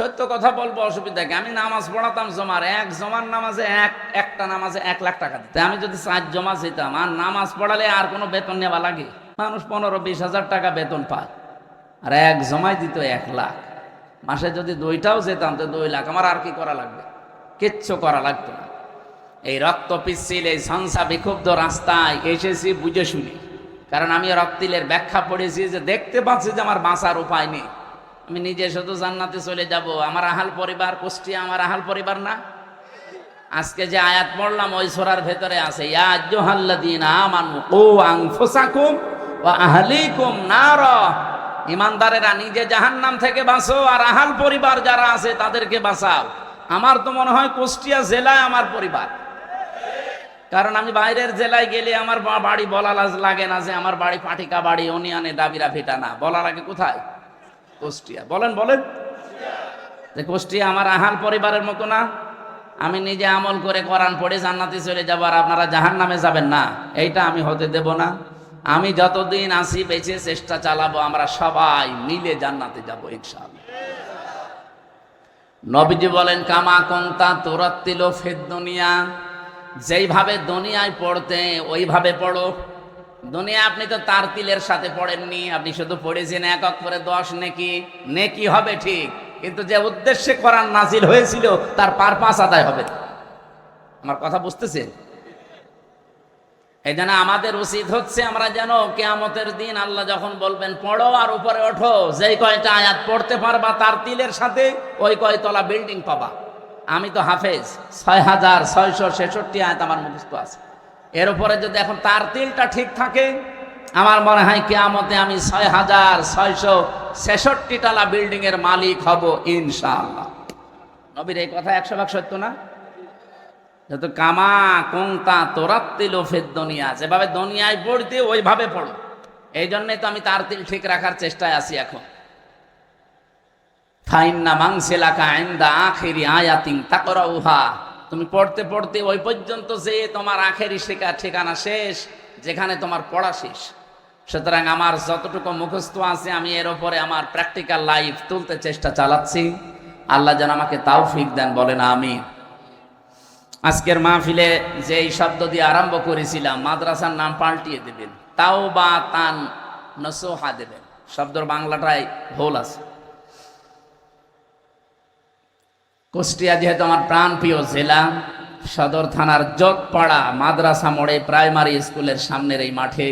সত্য কথা বলব, অসুবিধা কি? আমি নামাজ পড়াতাম জমার, এক জমার নামাজে এক, একটা নামাজে এক লাখ টাকা দিতে আমি যদি চার জমা যেতাম, আর নামাজ পড়ালে আর কোনো বেতন নেওয়া লাগে? মানুষ পনেরো বিশ হাজার টাকা বেতন পায়। আর এক জমাই দিত এক লাখ। মাসে যদি দুইটাও যেতাম, তো দুই লাখ। আমার আর কি করা লাগবে? কিচ্ছু করা লাগতো না। এই রক্ত পিচ্ছিল, এই ঝঞ্ঝা বিক্ষুব্ধ রাস্তায় এসেছি বুঝে শুনি। কারণ আমি রক্তিলের ব্যাখ্যা পড়েছি যে দেখতে পাচ্ছি যে আমার বাঁচার উপায় নেই। আমি নিজে শুধু জান্নাতে চলে যাব। আমার আহাল পরিবার কুষ্টিয়া, আমার আহাল পরিবার না। আজকে যে আয়াত পড়লাম, ওই সোরার ভেতরে আছে ইমানদারেরা, নিজে জাহান্নাম থেকে বাঁচো আর আহাল পরিবার যারা আছে তাদেরকে বাঁচাও। আমার তো মনে হয় কুষ্টিয়া জেলায় আমার পরিবার। কারণ আমি বাইরের জেলায় গেলে আমার বাড়ি বলা লাগে না যে আমার বাড়ি পাটিকা বাড়ি, অনিয়ানে দাবিরা ফিটা না বলার আগে কোথায়? কুষ্টিয়া। বলেন বলেন। যে কুষ্টিয়া আমার আহাল পরিবারের মতো না, আমি নিজে আমল করে কোরআন পড়ে জান্নাতে চলে যাব আর আপনারা জাহান নামে যাবেন না। এইটা আমি হতে দেব না। আমি যতদিন আসি বেঁচে চেষ্টা চালাবো, আমরা সবাই মিলে জান্নাতে যাব, ইনশাআল্লাহ। নবীজি বলেন, কামা কন্তা তোরাত্তিল ফেদ দুনিয়া। যেইভাবে দুনিয়ায় পড়তে, ওইভাবে পড়ো। দুনিয়া আপনি তো তার তিলের সাথে পড়েননি, আপনি শুধু পড়েছেন এক করে দশ, নেকি? নেকি হবে ঠিক, কিন্তু যে উদ্দেশ্যে কোরআন নাজিল হয়েছিল, তার পার পাঁচ আদায় হবে। আমার কথা বুঝতেছেন? এই জন্য আমাদের উচিত হচ্ছে আমরা যেন কেয়ামতের দিন আল্লাহ যখন বলবেন, পড়ো আর উপরে ওঠো, যেই কয়টা আয়াত পড়তে পারবা তার তিলের সাথে, ওই কয়তলা বিল্ডিং পাবা। আমি তো হাফেজ, ছয় হাজার ছয়শো ছেষট্টি আয়াত আমার মুখস্থ আছে। এর উপরে যদি এখন তার তিলটা ঠিক থাকে, আমার মনে হয় কেয়ামতে আমি ছয় হাজার ছয়শো ছেষট্টি টালা বিল্ডিং এর মালিক হব ইনশাআল্লাহ। নবীর এই কথা একশো ভাগ সত্য না? যত কামা কোংতা তোরাত্তিল ফের দুনিয়া, যেভাবে দুনিয়ায় পড়তে ওইভাবে পড়ো। এই জন্যই তো আমি তার তিল ঠিক রাখার চেষ্টায় আছি এখন। ফাইন্না মাংসেলাকা আইন্দা আখেরি আয়াতিং তাকরা উহা তুমি পড়তে পড়তে ওই পর্যন্ত যে তোমার আখেরি শেখা ঠিকানা শেষ, যেখানে তোমার পড়া শেষ। সুতরাং আমার যতটুকু মুখস্থ আছে, আমি এর ওপরে আমার প্র্যাকটিক্যাল লাইফ তুলতে চেষ্টা চালাচ্ছি। আল্লাহ যেন আমাকে তাও ফিক দেন, বলেন আমি আজকের মাহফিলে যে এই শব্দ দিয়ে আরম্ভ করেছিলাম, মাদ্রাসার নাম পাল্টিয়ে দেবেন। তাও বা তান নসোহা দেবেন। শব্দর বাংলাটাই ভুল আছে। কুষ্টিয়া যেহেতু আমার প্রাণপ্রিয় জেলা, সদর থানার যোগপাড়া মাদ্রাসা মোড়ে প্রাইমারি স্কুলের সামনের এই মাঠে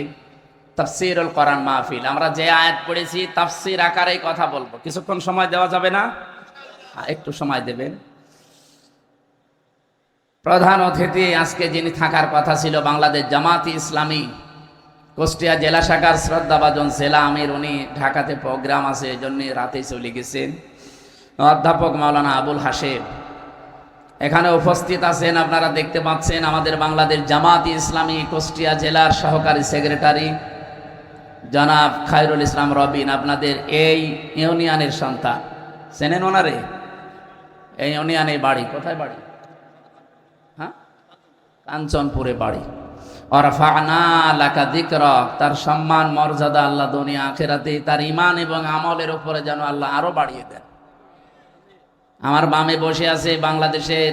তাফসিরুল কোরআন মাহফিল। আমরা যে আয়াত পড়েছি, তাফসির আকারেই কথা বলব। কিছুক্ষণ সময় দেওয়া যাবে না? একটু সময় দেবেন। প্রধান অতিথি আজকে যিনি থাকার কথা ছিল বাংলাদেশ জামাতি ইসলামী, কুষ্টিয়া জেলা শাখার শ্রদ্ধাভাজন জেলা আমির, উনি ঢাকাতে প্রোগ্রাম আছে এই জন্য রাতেই চলে গেছেন। অধ্যাপক মাওলানা আবুল হাসেব এখানে উপস্থিত আছেন, আপনারা দেখতে পাচ্ছেন আমাদের বাংলাদেশ জামাত ইসলামী কুষ্টিয়া জেলার সহকারী সেক্রেটারি জনাব খায়রুল ইসলাম রবিন, আপনাদের এই ইউনিয়নের সন্তান। চেনেন ওনারে? এই ইউনিয়নে বাড়ি, কোথায় বাড়ি? হ্যাঁ? কাঞ্চনপুরে বাড়ি। তার সম্মান, মর্যাদা আল্লাহ দুনিয়া আখেরাতে তার ইমান এবং আমলের উপরে যেন আল্লাহ আরও বাড়িয়ে দেন। আমার বামে বসে আছে বাংলাদেশের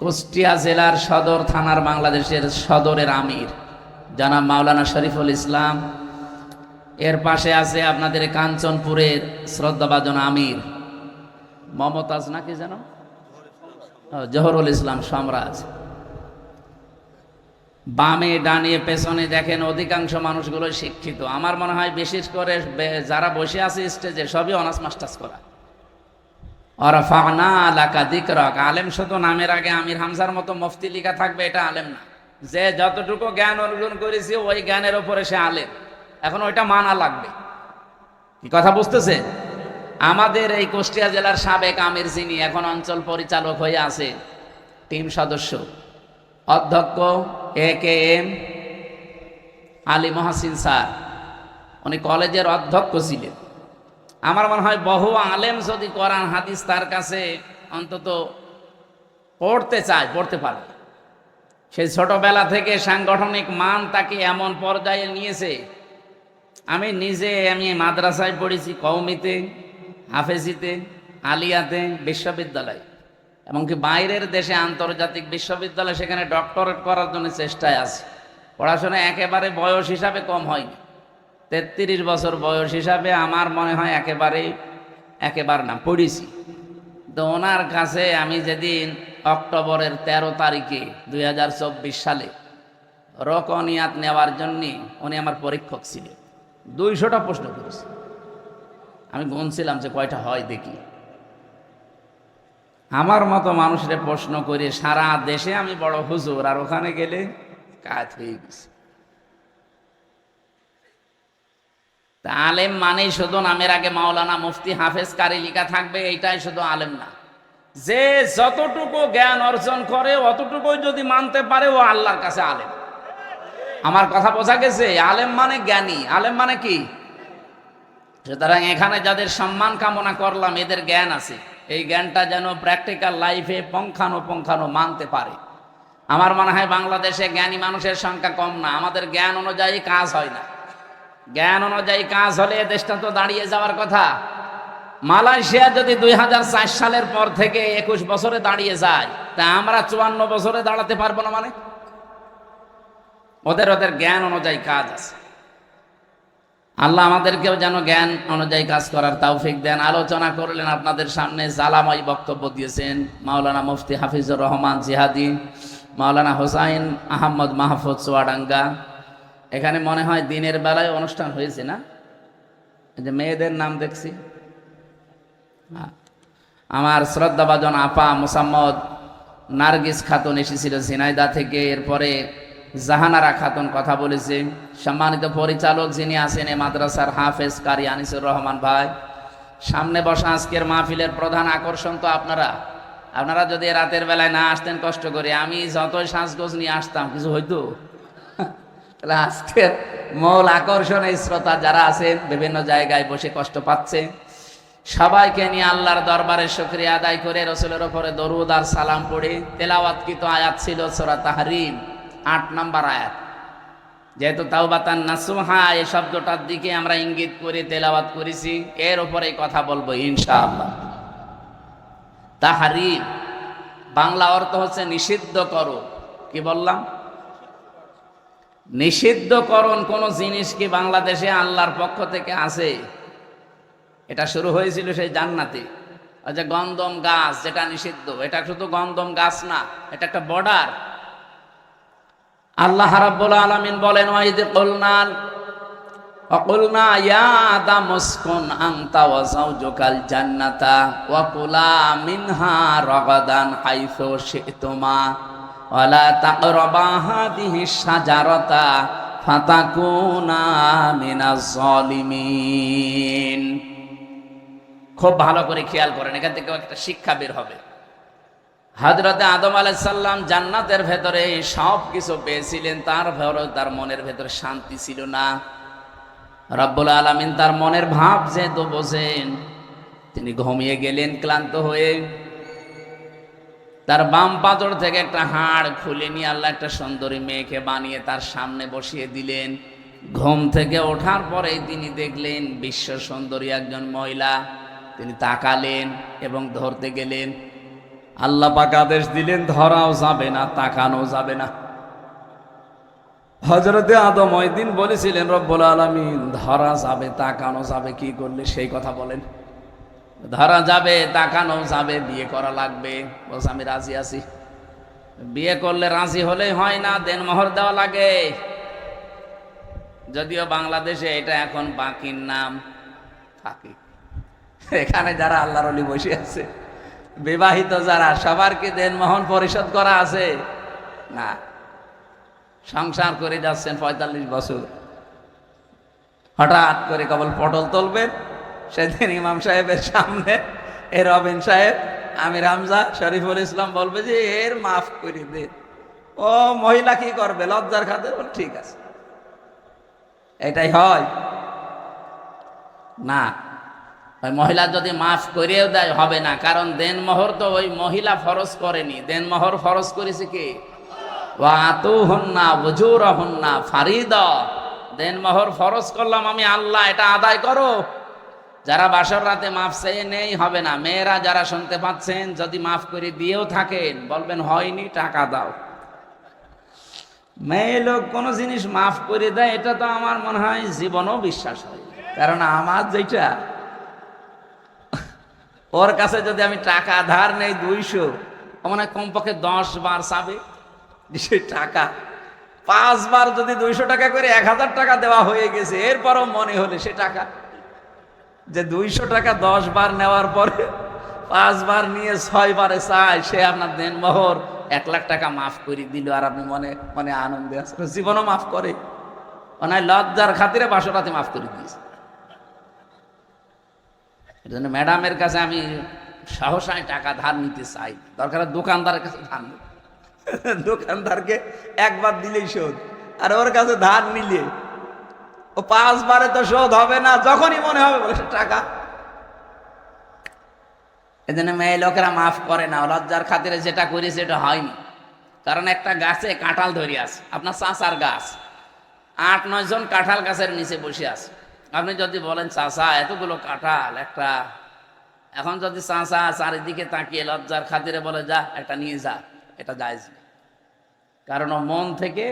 কুষ্টিয়া জেলার সদর থানার বাংলাদেশের সদরের আমির জানা মাওলানা শরীফুল ইসলাম। এর পাশে আছে আপনাদের কাঞ্চনপুরের শ্রদ্ধাভাজন আমির। মমতাজ নাকি যেন? জহরুল ইসলাম সম্রাজ। বামে ডানে পেছনে দেখেন অধিকাংশ মানুষগুলো শিক্ষিত। আমার মনে হয় বিশেষ করে যারা বসে আছে স্টেজে সবই অনার্স মাস্টার্স করা। অরফানা আলাকা দিকরক। আলেম শুধু নামের আগে আমির হামজার মতো মফতি লিখা থাকবে, এটা আলেম না। যে যতটুকু জ্ঞান অর্জন করেছে, ওই জ্ঞানের ওপরে সে আলেম। এখন ওইটা মানা লাগবে। কি কথা বুঝতেছে? আমাদের এই কুষ্টিয়া জেলার সাবেক আমির যিনি এখন অঞ্চল পরিচালক হয়ে আছে, টিম সদস্য, অধ্যক্ষ A K M Ali Mohsin sir. উনি কলেজের অধ্যক্ষ ছিলেন। আমার মনে হয় বহু আলেম যদি কোরআন, হাদিস তার কাছে অন্তত পড়তে চায়, পড়তে পারে। সেই ছোটবেলা থেকে সাংগঠনিক মান তাকে এমন পর্যায়ে নিয়েছে। আমি নিজে, আমি মাদ্রাসায় পড়েছি কৌমিতে হাফেজিতে, আলিয়াতে, বিশ্ববিদ্যালয়। এমনকি বাইরের দেশে আন্তর্জাতিক বিশ্ববিদ্যালয় সেখানে ডক্টরেট করার জন্য চেষ্টায় আছে। পড়াশোনা একেবারে বয়স হিসাবে কম হয়নি। তেত্রিশ বছর বয়স হিসাবে আমার মনে হয় একেবারে একেবারে না, পড়েছি। তো ওনার কাছে আমি যেদিন অক্টোবরের ১৩ তারিখে দুই হাজার চব্বিশ সালে রকনিয়াত নেওয়ার জন্য উনি আমার পরীক্ষক ছিলেন। দুইশোটা প্রশ্ন করেছে। আমি গুনছিলাম যে কয়টা হয় দেখি। আমার মতো মানুষের প্রশ্ন করে সারা দেশে আমি বড় হুজুর, আর ওখানে গেলে কাজ হয়ে গেছে। তা আলেম মানেই শুধু নামের আগে মাওলানা মুফতি হাফেজ কারি লিখা থাকবে, এইটাই শুধু আলেম না। যে যতটুকু জ্ঞান অর্জন করে, অতটুকুই যদি মানতে পারে, ও আল্লাহর কাছে আলেম। আমার কথা বোঝা গেছে? আলেম মানে জ্ঞানী। আলেম মানে কি? সুতরাং এখানে যাদের সম্মান কামনা করলাম, এদের জ্ঞান আছে। এই জ্ঞানটা যেন প্র্যাকটিক্যাল লাইফে পঙ্খানো পঙ্খানো মানতে পারে। আমার মনে হয় বাংলাদেশে জ্ঞানী মানুষের সংখ্যা কম না। আমাদের জ্ঞান অনুযায়ী কাজ হয় না। জ্ঞান অনুযায়ী কাজ হলে দেশটা তো দাঁড়িয়ে যাওয়ার কথা। মালয়েশিয়া যদি দুই হাজার চার সালের পর থেকে একুশ বছরে দাঁড়িয়ে যায়, তা আমরা চুয়ান্ন বছরে দাঁড়াতে পারব না মানে? ওদের ওদের জ্ঞান অনুযায়ী কাজ আছে। আল্লাহ আমাদেরকেও যেন জ্ঞান অনুযায়ী কাজ করার তাওফিক দেন। আলোচনা করলেন আপনাদের সামনে জালাময় বক্তব্য দিয়েছেন মাওলানা মুফতি হাফিজুর রহমান জিহাদি, মাওলানা হোসাইন আহমদ মাহফুজ চুয়াডাঙ্গা। এখানে মনে হয় দিনের বেলায় অনুষ্ঠান হয়েছে না? যে মেয়েদের নাম দেখছি। আমার শ্রদ্ধাভাজন আপা মোসাম্মদ নার্গিস খাতুন এসেছিল সিনাইদা থেকে, এরপরে জাহানারা খাতুন কথা বলেছে। সম্মানিত পরিচালক যিনি আছেন এ মাদ্রাসার হাফেজ কারি আনিসুর রহমান ভাই, সামনে বসা আজকের মাহফিলের প্রধান আকর্ষণ তো আপনারা। আপনারা যদি রাতের বেলায় না আসতেন কষ্ট করে, আমি যতই সাজগোজ নিয়ে আসতাম, কিছু হইতো? তাহলে আজকের মূল আকর্ষণ এই শ্রোতা যারা আছেন, বিভিন্ন জায়গায় বসে কষ্ট পাচ্ছে। সবাইকে নিয়ে আল্লাহর দরবারে শুক্রিয়া আদায় করে রসুলের ওপরে দরুদ আর সালাম পড়ে। তেলাওয়াতকৃত আয়াত ছিল সোরা তাহরিম, আট নাম্বার আয়াত। যেহেতু তাওবাতান নাসুহা এই শব্দটার দিকে আমরা ইঙ্গিত করে তেলাওয়াত করেছি। এর উপরে কথা বলব, ইনশাআল্লাহ। তাহারিম, বাংলা অর্থ হচ্ছে নিষিদ্ধ করো। কি বললাম? নিষিদ্ধকরণ কোন জিনিস কি বাংলাদেশে আল্লাহর পক্ষ থেকে আছে এটা শুরু হয়েছিল সেই জান্নাতে ওই যে গন্ধম গাছ যেটা নিষিদ্ধ এটা শুধু গন্ধম গাছ না এটা একটা বর্ডার আল্লাহ রাব্বুল আলামিন বলেন ওয়াইদ কুলনাল وقلنا يا آدم اسكن أنت وزوجك الجنة وكلا منها رغدا حيث شئتما ওয়ালা তাকরাবা হাদিহি সাজারাতা ফাতাকুনা খুব ভালো করে খেয়াল করেন, এখান থেকে একটা শিক্ষা বের হবে। হজরতে আদম আলাইসাল্লাম জান্নাতের ভেতরে সব কিছু পেয়েছিলেন, তার ভেতরে তার মনের ভেতরে শান্তি ছিল না। রব্বুল আলমিন তার মনের ভাব যেহেতু বোঝেন, তিনি ঘুমিয়ে গেলেন, ক্লান্ত হয়ে তার বাম পাথর থেকে একটা হাড় খুলে নিয়ে আল্লাহ একটা সুন্দরী মেয়েকে বানিয়ে তার সামনে বসিয়ে দিলেন। ঘুম থেকে ওঠার পরে তিনি দেখলেন বিশ্ব সুন্দরী একজন মহিলা। তিনি তাকালেন এবং ধরতে গেলেন, আল্লাহ পাক আদেশ দিলেন, ধরাও যাবে না, তাকানো যাবে না। হজরতে আদম ওই দিন বলেছিলেন, রব্বুল আলমিন, ধরা যাবে, তাকানো যাবে, কি করলে? সেই কথা বলেন। ধরা যাবে তাকানো যাবে, বিয়ে করা লাগবে। বলছে, আমি রাজি আছি। বিয়ে করলে রাজি হলেই হয় না, দেন মোহর দেওয়া লাগে। যদিও বাংলাদেশে এটা এখন বাকির নাম ফাঁকি এখানে যারা আল্লাহর অলি বসে আছে, বিবাহিত যারা, সবার কি দেন মোহন পরিশোধ করা আছে? না। সংসার করে যাচ্ছেন পঁয়তাল্লিশ বছর। হঠাৎ করে কেবল পটল তুলবেন সেদিন ইমাম সাহেবের সামনে এ রবিন সাহেব আমি রামজা শরীফুল ইসলাম বলবে যে, এর মাফ করে দে। ও মহিলা কি করবে? লজ্জার খাতে? বল, ঠিক আছে। এটাই হয়। না, ওই মহিলা যদি মাফ করিয়েও দেয়, হবে না। কারণ দেনমোহর তো ওই মহিলা ফরজ করেনি। দেনমোহর ফরজ করেছে কি? ওয়াতু হন্না বুজুর হন্না ফারিদ দেনমোহর ফরজ করলাম আমি আল্লাহ, এটা আদায় করো। যারা বাসর রাতে মাফ চেয়ে নেই হবে না। মেয়েরা যারা শুনতে পাচ্ছেন, যদি মাফ করে দিয়েও থাকেন, বলবেন, হয়নি, টাকা দাও। মেয়ে লোক কোনো জিনিস মাফ করে দেয়, এটা তো আমার মনে হয় জীবনও বিশ্বাস হয়। কারণ আমার যেটা ওর কাছে যদি আমি টাকা ধার নেই দুইশো মনে কমপক্ষে দশ বার চাবে। সে টাকা পাঁচবার যদি দুইশো টাকা করে এক হাজার টাকা দেওয়া হয়ে গেছে, এরপরও মনে হলে সে টাকা। যে দুইশো টাকা দশ বার নেওয়ার পরে পাঁচবার নিয়ে ছয় বারে চায়, সে আপনার দেন মোহর এক লাখ টাকা মাফ করে দিল আর আপনি মনে মনে আনন্দে আছেন। জীবনও মাফ করে। ওনায় লজ্জার খাতিরে বাসরাতে মাফ করে দিয়েছে। এই জন্য ম্যাডামের কাছে আমি সাহসায় টাকা ধার নিতে চাই। দরকার দোকানদারের কাছে ধার দোকানদারকে একবার দিলেই শোধ। আর ওর কাছে ধার নিলে ও পাঁচবারে তো শোধ হবে না, যখনই মনে হবে বলে টাকা। এজন্য মেয়ে লোকেরা মাফ করে না, লজ্জার খাতিরে যেটা করি সেটা হয়নি। কারণ একটা গাছে কাঁঠাল ধরি আছে, আপনার চাষার গাছ। আট, নয় জন কাঁঠাল গাছের নিচে বসে আছে। আপনি যদি বলেন চাষা এতগুলো কাঁঠাল, একটা এখন যদি চাষা চারিদিকে তাকিয়ে লজ্জার খাতিরে বলে, যা, একটা নিয়ে যা, এটা যায় কারণ মন থেকে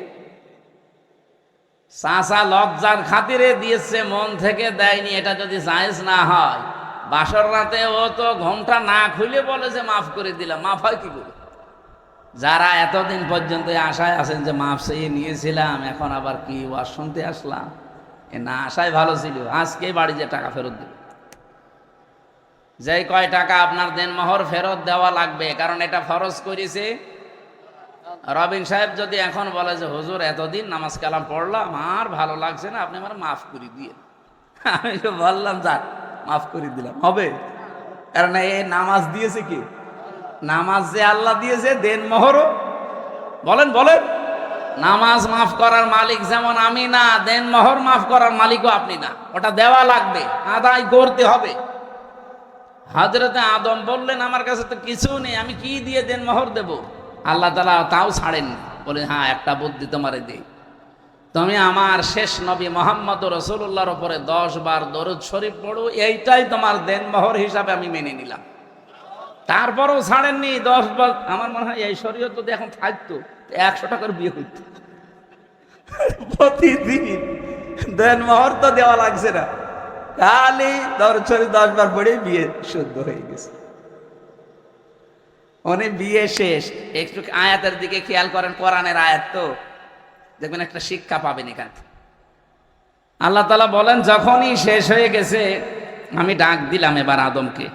চাষা লজ্জার খাতিরে দিয়েছে, মন থেকে দেয়নি, এটা যদি জায়েজ না হয়। বাসর রাতে ও তো ঘণ্টা না খুলে বলে যে মাফ করে দিলাম মাফ হয় কি করে? যারা এতদিন পর্যন্ত আশায় আছেন যে মাফ চেয়ে নিয়েছিলাম, এখন আবার কি ওয়াজ শুনতে আসলাম? এ না আশায় ভালো ছিল, আজকে বাড়ি যে টাকা ফেরত দেবে। যেই কয় টাকা আপনার দেনমোহর ফেরত দেওয়া লাগবে, কারণ এটা ফরজ করেছে রবিন সাহেব যদি এখন বলে যে, হুজুর, এতদিন নামাজ কালাম পড়লাম, আর ভালো লাগছে না, আপনি আমার মাফ করে দিয়ে। আমি তো বললাম, যাক, মাফ করে দিলাম, হবে। কারণ এ নামাজ দিয়েছে কি? নামাজ যে আল্লাহ দিয়েছে, দেন মোহরও বলেন বলেন। নামাজ মাফ করার মালিক যেমন আমি না, দেন মহর মাফ করার মালিকও আপনি না। ওটা দেওয়া লাগবে, আদায় করতে হবে। হাজরতে আদম বললেন, আমার কাছে তো কিছু নেই, আমি কি দিয়ে দেন মহর দেব? আল্লাহ তালা তাও ছাড়েন বলে হ্যাঁ একটা বুদ্ধি তোমারে দিই। তুমি আমার শেষ নবী মোহাম্মদ রসুল্লাহর উপরে দশ বার দরুদ শরীফ পড়ো, এইটাই তোমার দেন মোহর হিসাবে আমি মেনে নিলাম। তারপরেও ছাড়েননি দশ বার। আমার মনে হয় এই শরীয়ত যদি এখন থাকতো একশো টাকার বিয়ে হইতো। প্রতিদিন দেন মোহর তো দেওয়া লাগছে না। খালি দরুদ শরীফ দশ বার পড়ে বিয়ে শুদ্ধ হয়ে গেছে। উনি বিয়ে শেষ। একটু আয়াতের দিকে খেয়াল করেন, কোরআনের আয়াত তো। দেখবেন একটা শিক্ষা পাবেন এখান। থেকে। আল্লাহ তালা বলেন, যখনই শেষ হয়ে গেছে, আমি ডাক দিলাম এবার আদমকে।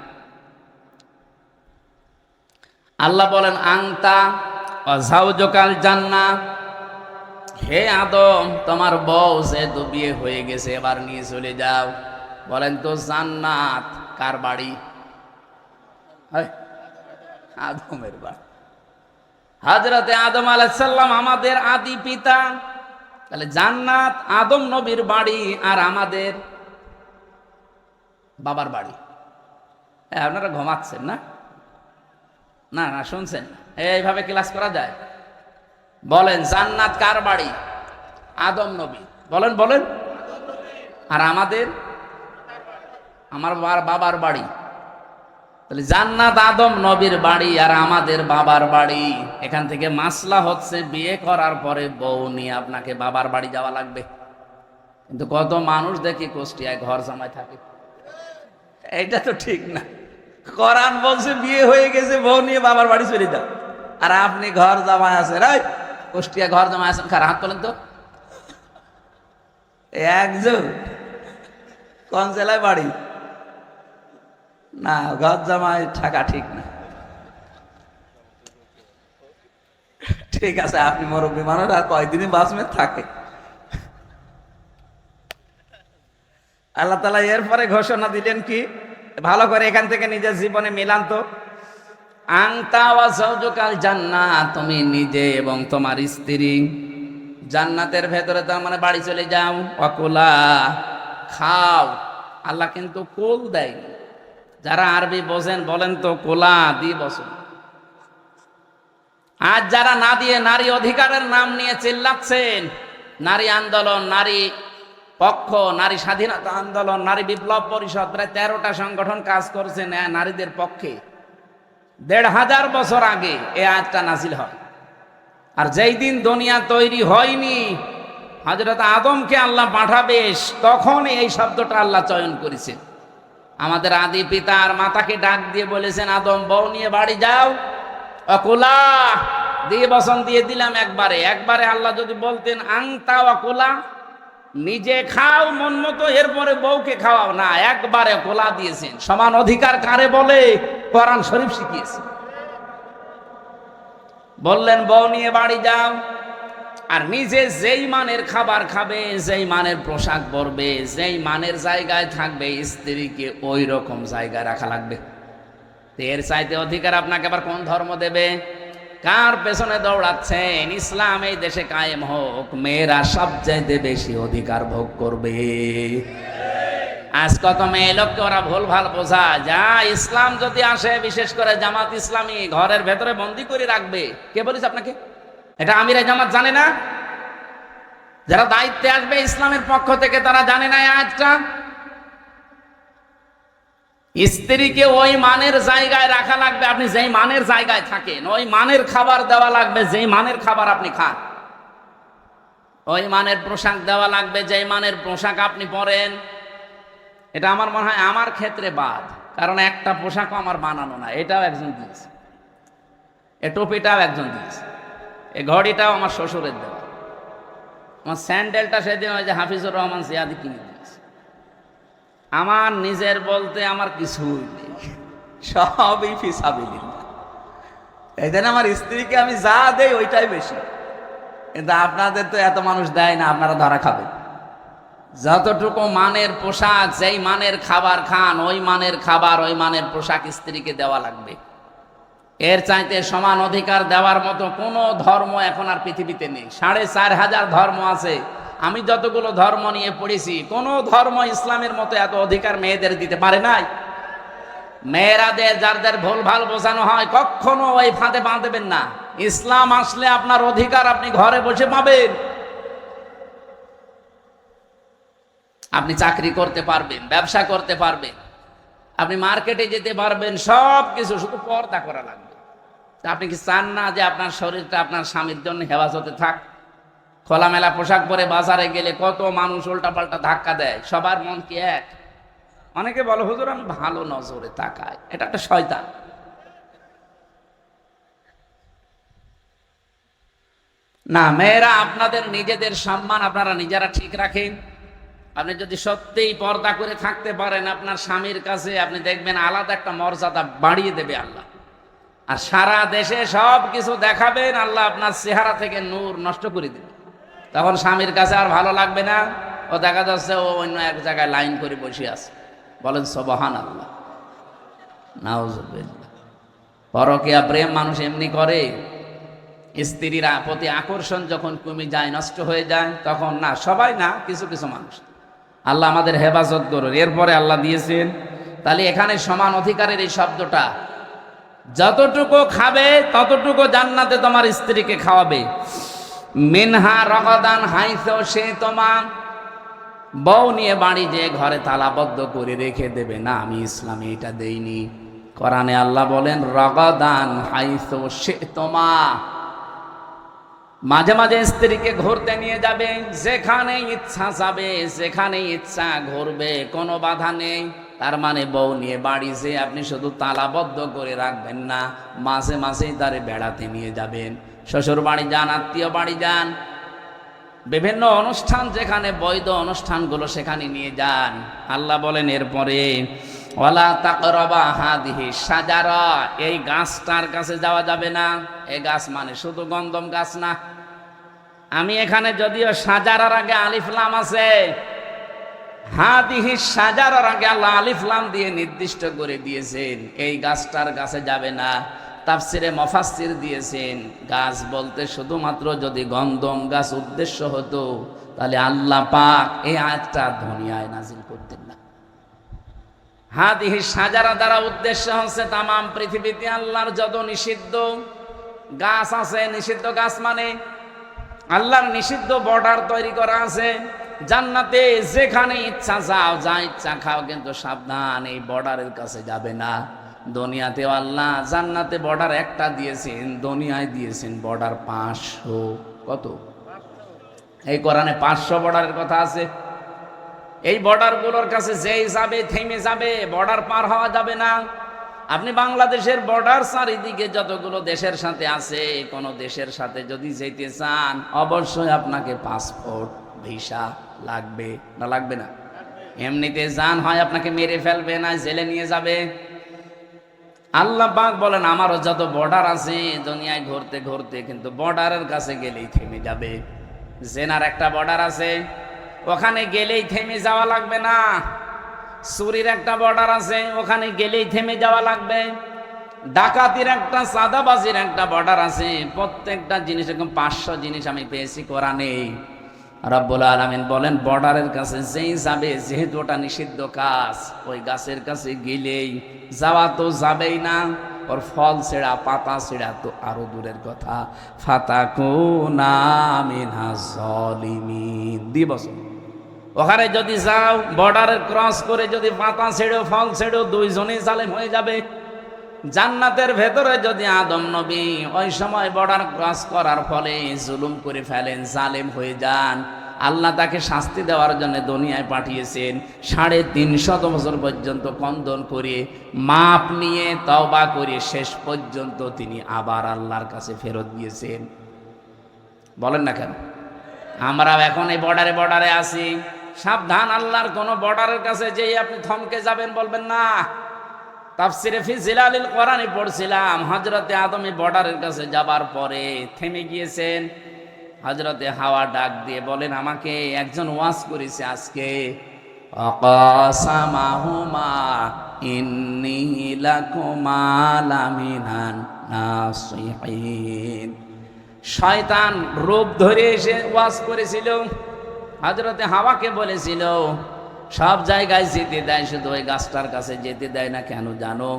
আল্লাহ বলেন, আংতা অঝাউজকাল জান্না। হে আদম, তোমার বউ যেহেতু বিয়ে হয়ে গেছে, এবার নিয়ে চলে যাও। বলেন, তো জান্নাত কার বাড়ি? আদমের বাড়ি হাজরতে আদম আলাইসাল্লাম আমাদের আদি পিতা। তাহলে জান্নাত আদম নবীর বাড়ি আর আমাদের বাবার বাড়ি। হ্যাঁ আপনারা ঘুমাচ্ছেন না? না না, শুনছেন। এইভাবে ক্লাস করা যায়? বলেন, জান্নাত কার বাড়ি? আদম নবী। বলেন বলেন। আর আমাদের আমার বার- বাবার বাড়ি। তাহলে জান্নাত আদম নবীর বাড়ি আর আমাদের বাবার বাড়ি। এখান থেকে মাসলা হচ্ছে বিয়ে করার পরে বউ নিয়ে আপনাকে বাবার বাড়ি যাওয়া লাগবে। কিন্তু কত মানুষ দেখি কুষ্টিয়ায় ঘর জামাই থাকে। এটা তো ঠিক না। করান বলছে বিয়ে হয়ে গেছে, বউ নিয়ে বাবার বাড়ি চলে যাও। আর আপনি ঘর জামাই আছে রাই কুষ্টিয়া ঘর জামাই আছেন খার হাত তোলেন তো? একজন। কোন জেলায় বাড়ি? না, ঘর জামাই থাকা ঠিক না। ঠিক আছে, আপনি মুরব্বী মানুষ, আর কয়দিনই বাঁচবেন থাকে। আল্লাহ তালা এরপরে ঘোষণা দিলেন কি, ভালো করে এখান থেকে নিজের জীবনে মিলান তো। আংতা ওয়া সৌজকাল জান্না তুমি নিজে এবং তোমার স্ত্রী। জান্নাতের ভেতরে তার মানে বাড়ি চলে যাও। অকুলা খাও। আল্লাহ কিন্তু কোল দেয় যারা আরবি বোঝেন বলেন তো কোলা দিয়ে বসুন। আজ যারা না দিয়ে নারী অধিকারের নাম নিয়ে চিল্লাচ্ছেন, নারী আন্দোলন, নারী পক্ষ, নারী স্বাধীনতা আন্দোলন, নারী বিপ্লব পরিষদ, প্রায় তেরোটা সংগঠন কাজ করছে ন্যায় নারীদের পক্ষে। দেড় হাজার বছর আগে এ আজটা নাজিল হয়। আর যেই দিন দুনিয়া তৈরি হয়নি হজরত আদমকে আল্লাহ পাঠাবে তখন এই শব্দটা আল্লাহ চয়ন করেছেন। আমাদের আদি পিতা আর মাতাকে ডাক দিয়ে বলেছেন, আদম, বউ নিয়ে বাড়ি যাও। অকুলা, দিয়ে বসন দিয়ে দিলাম একবারে। একবারে আল্লাহ যদি বলতেন, আংতা অকুলা, নিজে খাও, মন মতো, এরপরে বউকে খাওয়াও। না, একবারে কোলা দিয়েছেন। সমান অধিকার কারে বলে? কোরআন শরীফ শিখিয়েছে। বললেন, বউ নিয়ে বাড়ি যাও। আর নিজে যেই মানের খাবার খাবে, যেই মানের পোশাক পরবে, যেই মানের জায়গায় থাকবে, স্ত্রীকে ওই রকম জায়গায় রাখা লাগবে। এর চাইতে অধিকার আপনাকে আবার কোন ধর্ম দেবে? কার পেছনে দৌড়াচ্ছেন? ইসলাম এই দেশে কায়েম হোক, মেয়েরা সবচাইতে বেশি অধিকার ভোগ করবে। আজ কত মেয়ে লোককে ওরা ভুল ভালো বোঝা যা ইসলাম যদি আসে, বিশেষ করে জামাত ইসলামী, ঘরের ভেতরে বন্দি করে রাখবে। কে বলিস আপনাকে? এটা আমিরা জামাত জানে না। যারা দায়িত্বে আসবে ইসলামের পক্ষ থেকে তারা জানে না আজটা স্ত্রীকে ওই মানের জায়গায় রাখা লাগবে, আপনি যেই মানের জায়গায় থাকেন, ওই মানের খাবার দেওয়া লাগবে, যেই মানের খাবার আপনি খান। ওই মানের পোশাক দেওয়া লাগবে, যেই মানের পোশাক আপনি পরেন। এটা আমার মনে হয় আমার ক্ষেত্রে বাদ, কারণ একটা পোশাকও আমার বানানো না, এটাও একজন দিয়েছে। এ টুপিটাও একজন দিয়েছে। এ ঘড়িটাও আমার শ্বশুরের দেওয়া। আমার স্যান্ডেলটা সেদিন ওই যে হাফিজুর রহমান জিয়াদি কিনে দিয়েছে। আমার নিজের বলতে আমার কিছুই নেই। সবই ফিসাবিল্লা এই জন্য আমার স্ত্রীকে আমি যা দেই ওইটাই বেশি। কিন্তু আপনাদের তো এত মানুষ দেয় না, আপনারা ধরা খাবেন। যতটুকু মানের পোশাক, যেই মানের খাবার খান, ওই মানের খাবার, ওই মানের পোশাক স্ত্রীকে দেওয়া লাগবে। এর চাইতে সমান অধিকার দেওয়ার মতো কোনো ধর্ম এখন আর পৃথিবীতে নেই। সাড়ে চার হাজার ধর্ম আছে। আমি যতগুলো ধর্ম নিয়ে পড়েছি, কোনো ধর্ম ইসলামের মতো এত অধিকার মেয়েদের দিতে পারে নাই। মেয়েরাদের যাদের ভুল ভালো বোঝানো হয়, কখনো ওই ফাঁদে পা দেবেন না। ইসলাম আসলে আপনার অধিকার আপনি ঘরে বসে পাবেন। আপনি চাকরি করতে পারবেন, ব্যবসা করতে পারবেন। আপনি মার্কেটে যেতে পারবেন, সব কিছু, শুধু পর্দা করা লাগবে। আপনি কি চান না যে আপনার শরীরটা আপনার স্বামীর জন্য হেফাজতে থাক? খোলামেলা পোশাক পরে বাজারে গেলে কত মানুষ উল্টাপাল্টা ধাক্কা দেয়, সবার মন কি এক? অনেকে বলো, হুজুর, আমি ভালো নজরে তাকাই। এটা একটা শয়তান। না, মেয়েরা আপনাদের নিজেদের সম্মান আপনারা নিজেরা ঠিক রাখেন। আপনি যদি সত্যিই পর্দা করে থাকতে পারেন আপনার স্বামীর কাছে, আপনি দেখবেন আলাদা একটা মর্যাদা বাড়িয়ে দেবে আল্লাহ। আর সারা দেশে সব কিছু দেখাবেন, আল্লাহ আপনার চেহারা থেকে নূর নষ্ট করে দেবে। তখন স্বামীর কাছে আর ভালো লাগবে না। ও দেখা যাচ্ছে ও অন্য এক জায়গায় লাইন করে বসে আছে। বলেন সবহান আল্লাহ পরকিয়া প্রেম মানুষ এমনি করে। স্ত্রীর প্রতি আকর্ষণ যখন কমে যায়, নষ্ট হয়ে যায়, তখন না, সবাই না, কিছু কিছু মানুষ। আল্লাহ আমাদের হেফাজত করুন। এরপরে আল্লাহ দিয়েছেন, তাহলে এখানে সমান অধিকারের এই শব্দটা, যতটুকু খাবে ততটুকু জান্নাতে তোমার স্ত্রীকে খাওয়াবে। মিনহা রগদান হাইস সে তোমার বউ নিয়ে বাড়ি যে ঘরে তালাবদ্ধ করে রেখে দেবে। না, আমি ইসলামে এটা দেইনি। কোরআনে আল্লাহ বলেন, রগদান হাইস সে তোমা মাঝে মাঝে স্ত্রীকে ঘুরতে নিয়ে যাবে, যেখানে ইচ্ছা যাবে যেখানে ইচ্ছা ঘুরবে, কোনো বাধা নেই। তার মানে বউ নিয়ে বাড়ি যে আপনি শুধু তালাবদ্ধ করে রাখবেন না, মাঝে মাঝেই তারে বেড়াতে নিয়ে যাবেন। শ্বশুর বাড়ি যান, আত্মীয় বাড়ি যান, বিভিন্ন অনুষ্ঠান যেখানে বৈধ অনুষ্ঠানগুলো সেখানে নিয়ে যান। আল্লাহ বলেন, এরপরে ওলা তাকরবা হাদিহি সাজারা এই গাছটার কাছে যাওয়া যাবে না। এই গাছ মানে শুধু গন্ধম গাছ না আমি এখানে যদিও সাজারার আগে আলিফলাম আছে, হাদিহি সাজারার আগে আল্লাহ আলিফলাম দিয়ে নির্দিষ্ট করে দিয়েছেন, এই গাছটার গাছে যাবে না। তাফসিরে মফাসির দিয়েছেন, গাছ বলতে শুধুমাত্র যদি গন্ধম গাছ উদ্দেশ্য হতো, তাহলে আল্লাহ পাক এই আয়াতটা দুনিয়ায় নাজিল করতেন না। হাদিহি সাজারা দ্বারা উদ্দেশ্য হচ্ছে তামাম পৃথিবীতে আল্লাহর যত নিষিদ্ধ গাছ আছে, নিষিদ্ধ গাছ মানে আল্লাহর নিষিদ্ধ বর্ডার তৈরি করা আছে। জান্নাতে যেখানে ইচ্ছা যাও, যা ইচ্ছা খাও, কিন্তু সাবধান, এই বর্ডারের কাছে যাবে না। দুনিয়াতে আল্লাহ জান্নাতে বর্ডার একটা দিয়েছেন, দুনিয়ায় দিয়েছেন বর্ডার পাঁচশো। কত? এই কোরআনে পাঁচশো বর্ডারের কথা আছে। এই বর্ডারগুলোর কাছে যেই যাবে, থেমে যাবে, বর্ডার পার হওয়া যাবে না। আপনি বাংলাদেশের বর্ডার চারিদিকে যতগুলো দেশের সাথে আছে, কোনো দেশের সাথে যদি যেতে চান, অবশ্যই আপনাকে পাসপোর্ট ভিসা লাগবে না লাগবে না? এমনিতে যান হয়, আপনাকে মেরে ফেলবে, না জেলে নিয়ে যাবে। আল্লাহ পাক বলেন, আমারও যত বর্ডার আছে, দুনিয়ায় ঘুরতে ঘুরতে কিন্তু বর্ডারের কাছে গেলেই থেমে যাবে। জেনার একটা বর্ডার আছে, ওখানে গেলেই থেমে যাওয়া লাগবে না। সুরির একটা বর্ডার আছে, ওখানে গেলেই থেমে যাওয়া লাগবে। ডাকাতির একটা সাদাবাজির একটা বর্ডার আছে, প্রত্যেকটা জিনিস, এরকম পাঁচশো জিনিস আমি পেয়েছি কোরআনে। রব্বুল আলমিন বলেন, বর্ডারের কাছে যেই যাবে, যেহেতু ওটা নিষিদ্ধ কাজ, ওই গাছের কাছে গেলেই যাওয়া তো যাবেই না। ওর ফল ছেঁড়া, পাতা ছেঁড়া তো আরও দূরের কথা। ফাতা মিনা জলিমিন দিবস ওখানে যদি যাও বর্ডারের ক্রস করে যদি পাতা ছেড়ো, ফল ছেড়ো, দুইজনেই জালেম হয়ে যাবে। জান্নাতের ভেতরে যদি আদম নবী ওই সময় বর্ডার ক্রস করার ফলে জুলুম করে ফেলেন, জালেম হয়ে যান। আল্লাহ তাকে শাস্তি দেওয়ার জন্য দুনিয়ায় পাঠিয়েছেন। সাড়ে তিনশত বছর পর্যন্ত কন্দন করে, মাপ নিয়ে তওবা করে শেষ পর্যন্ত তিনি আবার আল্লাহর কাছে ফেরত গিয়েছেন। বলেন না কেন? আমরাও এখন এই বর্ডারে বর্ডারে আছি। সাবধান, আল্লাহর কোন বর্ডারের কাছে যেই আপনি থমকে যাবেন বলবেন, না, তাফসিরে ফি জিলালিল কোরআনে পড়ছিলাম। হজরতে আদমি বর্ডারের কাছে যাবার পরে থেমে গিয়েছেন। হজরতে হাওয়া ডাক দিয়ে বলেন, আমাকে একজন ওয়াজ করেছে আজকে। অকাসামাহুমা, ইন্নী লাকুমা লামিনান নাসিহিন। শয়তান রূপ ধরে এসে ওয়াজ করেছিল। হজরতে হাওয়াকে বলেছিল, সব জায়গায় যেতে দেয়, শুধু ওই গাছটার কাছে যেতে দেয় না কেন জানো?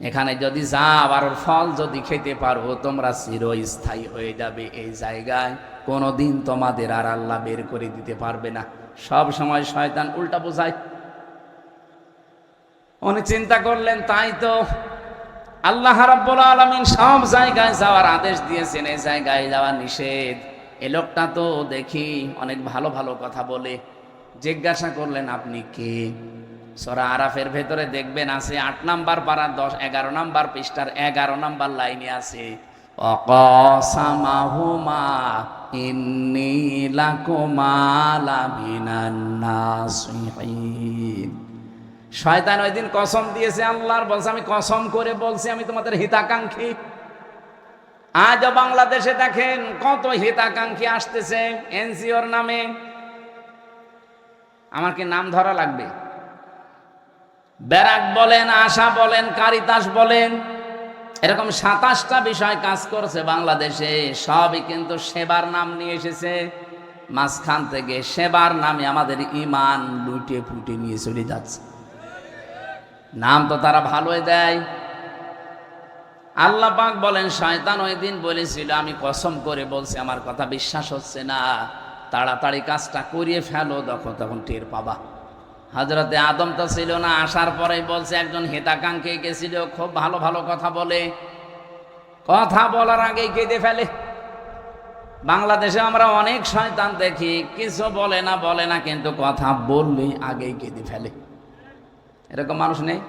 এখানে যদি যাও আর ফল যদি খেতে পারো, তোমরা চিরস্থায়ী হয়ে যাবে এই জায়গায়। কোনোদিন তোমাদের আর আল্লাহ বের করে দিতে পারবে না। সব সময় শয়তান উল্টা বোঝায়। উনি চিন্তা করলেন, তাই তো আল্লাহ রাব্বুল আলামিন সব জায়গায় যাওয়ার আদেশ দিয়েছেন, এই জায়গায় যাওয়া নিষেধ। এ লোকটা তো দেখি অনেক ভালো ভালো কথা বলে। জিজ্ঞাসা করলেন, আপনি কে? সরা আরাফের ভেতরে দেখবেন আছে আট নাম্বার পাড়ার দশ, এগারো নাম্বার পৃষ্ঠার এগারো নাম্বার লাইনে আছে শয়তান ওই দিন কসম দিয়েছে, আল্লাহর বলছে, আমি কসম করে বলছি, আমি তোমাদের হিতাকাঙ্ক্ষী। আজ বাংলাদেশে দেখেন কত হিতাকাঙ্ক্ষী আসতেছে এনজিওর নামে। আমার কি নাম ধরা লাগবে? ব্যারাক বলেন, আশা বলেন, কারিতাস বলেন, এরকম সাতাশটা বিষয় কাজ করছে বাংলাদেশে, সবই কিন্তু সেবার নাম নিয়ে এসেছে। মাঝখান থেকে সেবার নামে আমাদের ইমান লুটে ফুটে নিয়ে চলে যাচ্ছে। নাম তো তারা ভালোই দেয়। আল্লাহ পাক বলেন, শয়তান ওই দিন বলেছিল, আমি কসম করে বলছি, আমার কথা বিশ্বাস হচ্ছে না। তাড়াতাড়ি কাজটা করিয়ে ফেলো তখন তখন টের পাবা। হজরতে আদম তো ছিল না, আসার পরেই বলছে, একজন হিতাকাঙ্ক্ষী গেছিল, খুব ভালো ভালো কথা বলে। কথা বলার আগেই কেঁদে ফেলে। বাংলাদেশে আমরা অনেক শয়তান দেখি, কিছু বলে না বলে না, কিন্তু কথা বললেই আগেই কেঁদে ফেলে। এরকম মানুষ নেই?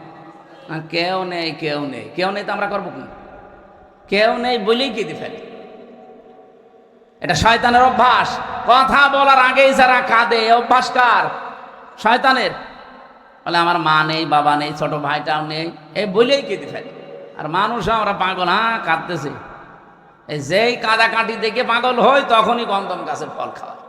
কেউ নেই কেউ নেই। কেউ নেই তো আমরা করব কি? কেউ নেই বলেই কেঁদে ফেলে। এটা শয়তানের অভ্যাস। কথা বলার আগেই যারা কাঁদে অভ্যাস কার? শয়তানের। বলে, আমার মা নেই, বাবা নেই, ছোট ভাইটাও নেই। এই বলেই কেঁদে ফেলে। আর মানুষ আমরা পাগল হ্যাঁ কাঁদতেছে। এই যেই কাঁদা কাঁটি দেখে পাগল হই, তখনই গন্ধম গাছের ফল খাওয়ায়।